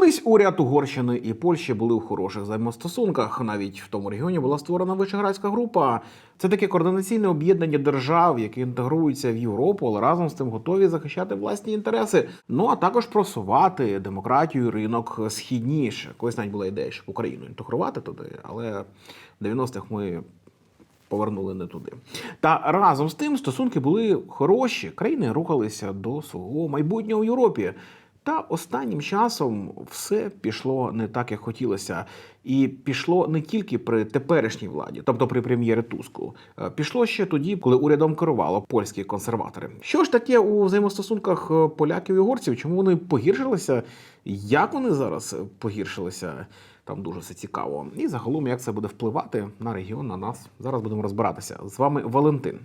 Колись уряд Угорщини і Польщі були у хороших взаємостосунках. Навіть в тому регіоні була створена Вишеградська група. Це таке координаційне об'єднання держав, які інтегруються в Європу, але разом з тим готові захищати власні інтереси. Ну а також просувати демократію, і ринок східніше. Колись навіть була ідея, щоб Україну інтегрувати туди, але в 90-х ми повернули не туди. Та разом з тим стосунки були хороші. Країни рухалися до свого майбутнього в Європі. Та останнім часом все пішло не так, як хотілося, і пішло не тільки при теперішній владі, тобто при прем'єрі Туску. Е, Пішло ще тоді, коли урядом керувало польські консерватори. Що ж таке у взаємостосунках е, поляків і угорців? Чому вони погіршилися? Як вони зараз погіршилися? Там дуже все цікаво. І загалом, як це буде впливати на регіон, на нас. Зараз будемо розбиратися. З вами Валентин.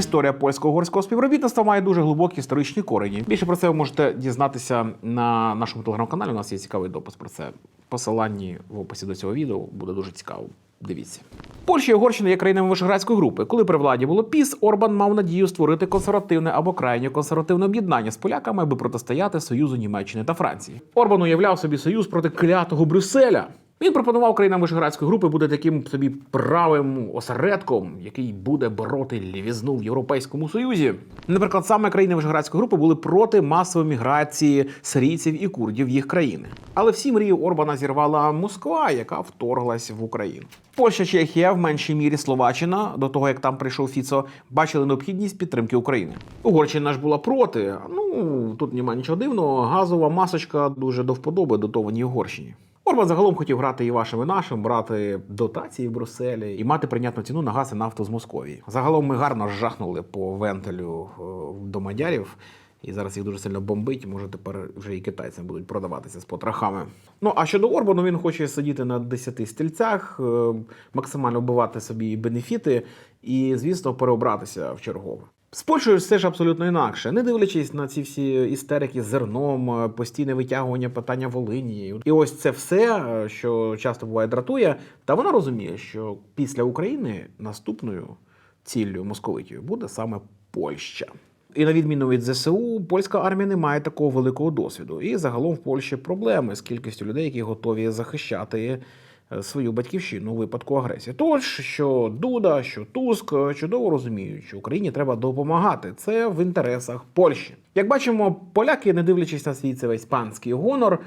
Історія польсько-угорського співробітництва має дуже глибокі історичні корені. Більше про це ви можете дізнатися на нашому телеграм-каналі. У нас є цікавий допис про це. Посиланні в описі до цього відео буде дуже цікаво. Дивіться. Польща і Угорщина є країнами Вишеградської групи. Коли при владі було піс, Орбан мав надію створити консервативне або крайньо консервативне об'єднання з поляками, аби протистояти Союзу Німеччини та Франції. Орбан уявляв собі союз проти клятого Брюсселя. Він пропонував країнам Вишеградської групи бути таким собі правим осередком, який буде бороти лівізну в Європейському Союзі. Наприклад, саме країни Вишеградської групи були проти масової міграції сирійців і курдів їх країни. Але всі мрії Орбана зірвала Москва, яка вторглась в Україну. Польща, Чехія, в меншій мірі Словаччина, до того як там прийшов Фіцо, бачили необхідність підтримки України. Угорщина ж була проти. Ну тут немає нічого дивного. Газова масочка дуже до вподоби дотованій Угорщині. Орбан загалом хотів грати і вашим, і нашим, брати дотації в Брюсселі і мати прийнятну ціну на газ і нафту з Московії. Загалом ми гарно жахнули по вентилю е, до мадярів. І зараз їх дуже сильно бомбить. Може, тепер вже і китайцям будуть продаватися з потрохами. Ну а щодо Орбану, він хоче сидіти на 10 стільцях, е, максимально вбивати собі бенефіти і, звісно, переобратися в чергове. З Польщею все ж абсолютно інакше, не дивлячись на ці всі істерики з зерном, е, постійне витягування питання Волині. І ось це все, е, що часто буває дратує, та вона розуміє, що після України наступною ціллю московитів буде саме Польща. І на відміну від ЗСУ, польська армія не має такого великого досвіду. І загалом в Польщі проблеми з кількістю людей, які готові захищати свою батьківщину у випадку агресії. Тож, що Дуда, що Туск е, чудово розуміють, що Україні треба допомагати. Це в інтересах Польщі. Як бачимо, поляки, не дивлячись на свій цей весь панський гонор,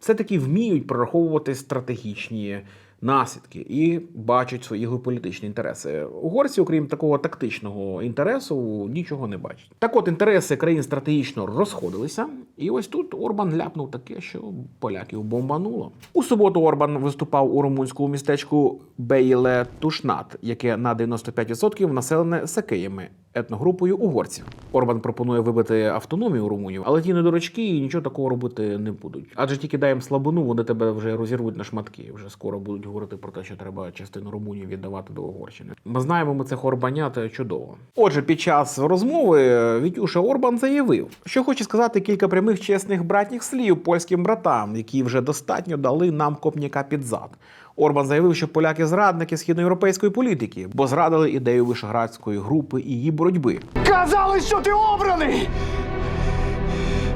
все-таки вміють прораховувати стратегічні наслідки і бачать свої геополітичні інтереси. Угорці, окрім такого тактичного інтересу, нічого не бачать. Так от інтереси країн стратегічно розходилися, і ось тут Орбан ляпнув таке, що поляків бомбануло. У суботу Орбан виступав у румунському містечку Бейле Тушнат, яке на 95% населене сакеями. Етногрупою угорців Орбан пропонує вибити автономію румунів, але ті недорочки і нічого такого робити не будуть. Адже тільки їм слабину, вони тебе вже розірвуть на шматки. Вже скоро будуть говорити про те, що треба частину Румунії віддавати до Угорщини. Ми знаємо, ми цих Орбанят чудово. Отже, під час розмови Вітюша Орбан заявив, що хоче сказати кілька прямих чесних братніх слів польським братам, які вже достатньо дали нам копняка під зад. Орбан заявив, що поляки зрадники східноєвропейської політики, бо зрадили ідею вишеградської групи і її боротьби. Казали, що ти обраний!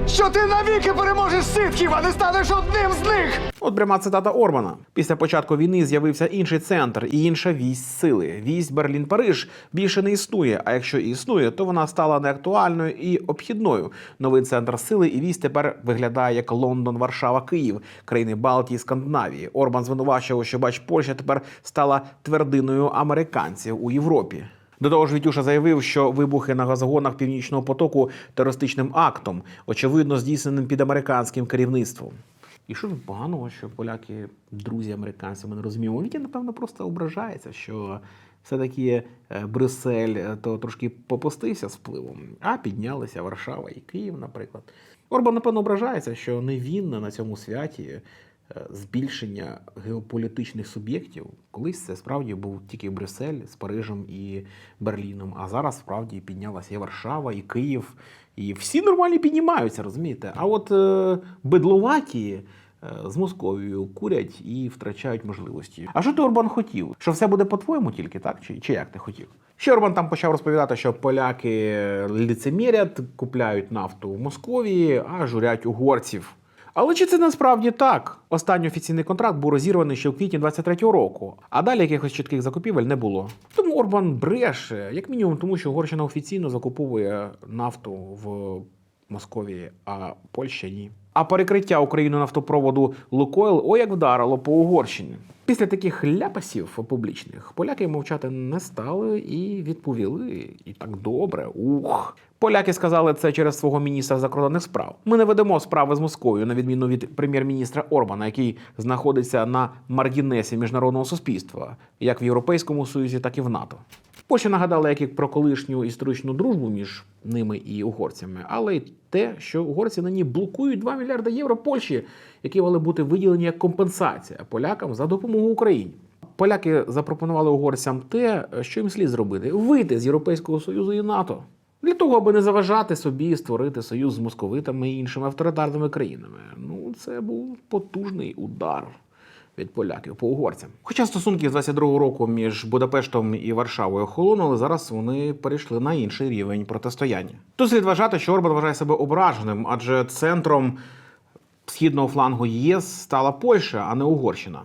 Що ти навіки переможеш ситхів, а не станеш одним з них! От пряма цитата Орбана. Після початку війни з'явився інший центр і інша вість сили. Вість Берлін-Париж більше не існує. А якщо і існує, то вона стала неактуальною і обхідною. Новий центр сили і вість тепер виглядає як Лондон, Варшава, Київ, країни Балтії, Скандинавії. Орбан звинувачував, що бач, Польща тепер стала твердиною американців у Європі. До того ж, Вітюша заявив, що вибухи на газогонах північного потоку терористичним актом, очевидно, здійсненим під американським керівництвом. І що тут поганого, що поляки друзі американців, ми не розуміємо. Він, напевно, просто ображається, що все-таки е, Брюссель е, то трошки попустився з впливом, а піднялися Варшава і Київ, наприклад. Орбан, напевно, ображається, що не він на цьому святі збільшення геополітичних суб'єктів. Колись це справді був тільки Брюссель з Парижем і Берліном. А зараз справді піднялася і Варшава, і Київ. І всі нормальні піднімаються, розумієте? А от е, бедловаті е, з Московією курять і втрачають можливості. А що ти Орбан хотів? Що все буде по-твоєму тільки, так? Чи, чи як ти хотів? Ще Орбан там почав розповідати, що поляки ліцемірять, купляють нафту в Московії, а журять угорців. Але чи це насправді так? Останній офіційний контракт був розірваний ще в квітні 23-го року, а далі якихось чітких закупівель не було. Тому Орбан бреше, як мінімум, тому що Угорщина офіційно закуповує нафту в Московії, а Польща ні. А перекриття Україну нафтопроводу Лукойл о як вдарило по Угорщині. Після таких ляпасів публічних поляки мовчати не стали і відповіли. І так добре. Ух. Поляки сказали це через свого міністра закордонних справ. Ми не ведемо справи з Москвою, на відміну від прем'єр-міністра Орбана, який знаходиться на маргінесі міжнародного суспільства, як в Європейському Союзі, так і в НАТО. Польща нагадала як і про колишню історичну дружбу між ними і угорцями, але й те, що угорці нині блокують 2 мільярди євро Польщі, які мали бути виділені як компенсація полякам за допомогу Україні. Поляки запропонували угорцям те, що їм слід зробити: вийти з Європейського Союзу і НАТО. Для того, аби не заважати собі створити союз з московитами і іншими авторитарними країнами. Ну, це був потужний удар від поляків по угорцям. Хоча стосунки з 22-го року між Будапештом і Варшавою охолонули, зараз вони перейшли на інший рівень протистояння. Тут слід вважати, що Орбан вважає себе ображеним, адже центром східного флангу ЄС стала Польща, а не Угорщина.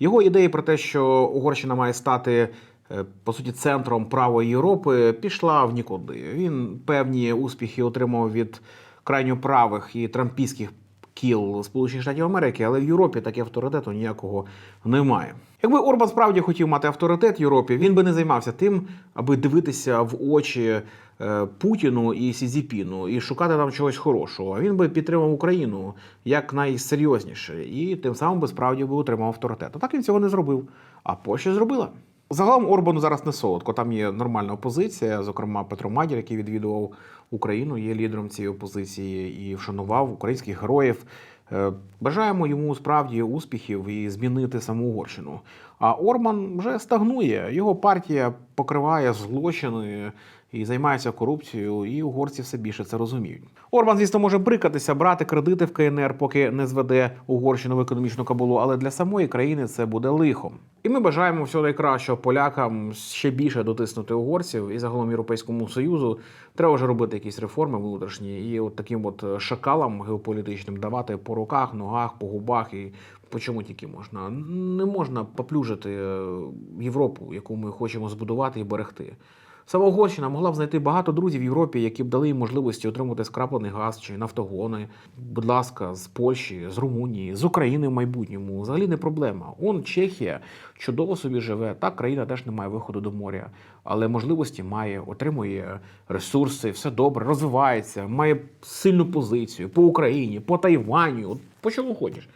Його ідеї про те, що Угорщина має стати е, по суті центром правої Європи, пішла в нікуди. Він певні успіхи отримав від крайньо правих і трампійських кіл Сполучених Штатів Америки, але в Європі таке авторитету ніякого немає. Якби Орбан справді хотів мати авторитет в Європі, він би не займався тим, аби дивитися в очі е, Путіну і Сізіпіну і шукати там чогось хорошого. Він би підтримав Україну як найсерйозніше, і тим самим би справді би отримав авторитет. А так він цього не зробив. А Польща зробила. Загалом Орбану зараз не солодко. Там є нормальна опозиція, зокрема Петро Мадір, який відвідував Україну, є лідером цієї опозиції і вшанував українських героїв. Е, Бажаємо йому справді успіхів і змінити саму Угорщину. А Орман вже стагнує. Його партія покриває злочини і займається корупцією, і угорці все більше це розуміють. Орбан, звісно, може брикатися, брати кредити в КНР, поки не зведе Угорщину в економічну кабулу, але для самої країни це буде лихом. І ми бажаємо всього найкращого полякам ще більше дотиснути угорців і загалом Європейському Союзу. Треба вже робити якісь реформи внутрішні і от таким от шакалам геополітичним давати по руках, ногах, по губах і по чому тільки можна. Не можна поплюжити е, Європу, яку ми хочемо збудувати і берегти. Сама Угорщина могла б знайти багато друзів в Європі, які б дали їм можливості отримати скраплений газ чи нафтогони. Будь ласка, з Польщі, з Румунії, з України в майбутньому. Взагалі не проблема. Он Чехія чудово собі живе. Так, країна теж не має виходу до моря, але можливості має, отримує ресурси, все добре, розвивається, має сильну позицію по Україні, по Тайваню. По чому хочеш.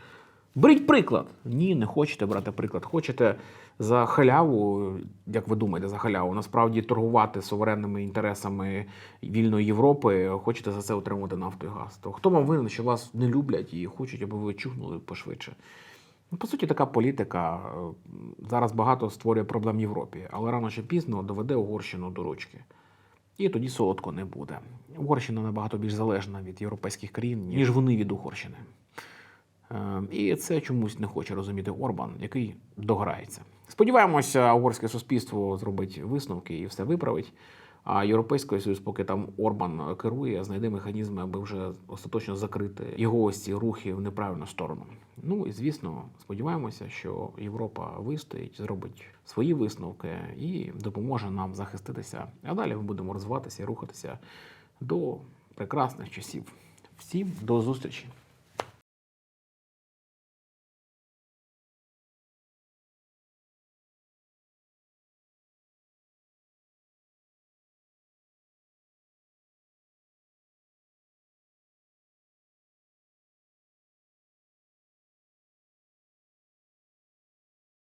Беріть приклад. Ні, не хочете брати приклад. Хочете за халяву, як ви думаєте, за халяву, насправді торгувати суверенними інтересами вільної Європи, хочете за це отримувати нафту і газ. То хто вам винен, що вас не люблять і хочуть, аби ви чухнули пошвидше? Ну, по суті, така політика е, зараз багато створює проблем Європі, але рано чи пізно доведе Угорщину до ручки. І тоді солодко не буде. Угорщина набагато більш залежна від європейських країн, ніж вони від Угорщини. Е, І це чомусь не хоче розуміти Орбан, який дограється. Сподіваємося, угорське суспільство зробить висновки і все виправить. А Європейський Союз, поки там Орбан керує, знайде механізми, аби вже остаточно закрити його ось ці рухи в неправильну сторону. Ну і звісно, сподіваємося, що Європа вистоїть, зробить свої висновки і допоможе нам захиститися. А далі ми будемо розвиватися і рухатися до прекрасних часів. Всім до зустрічі!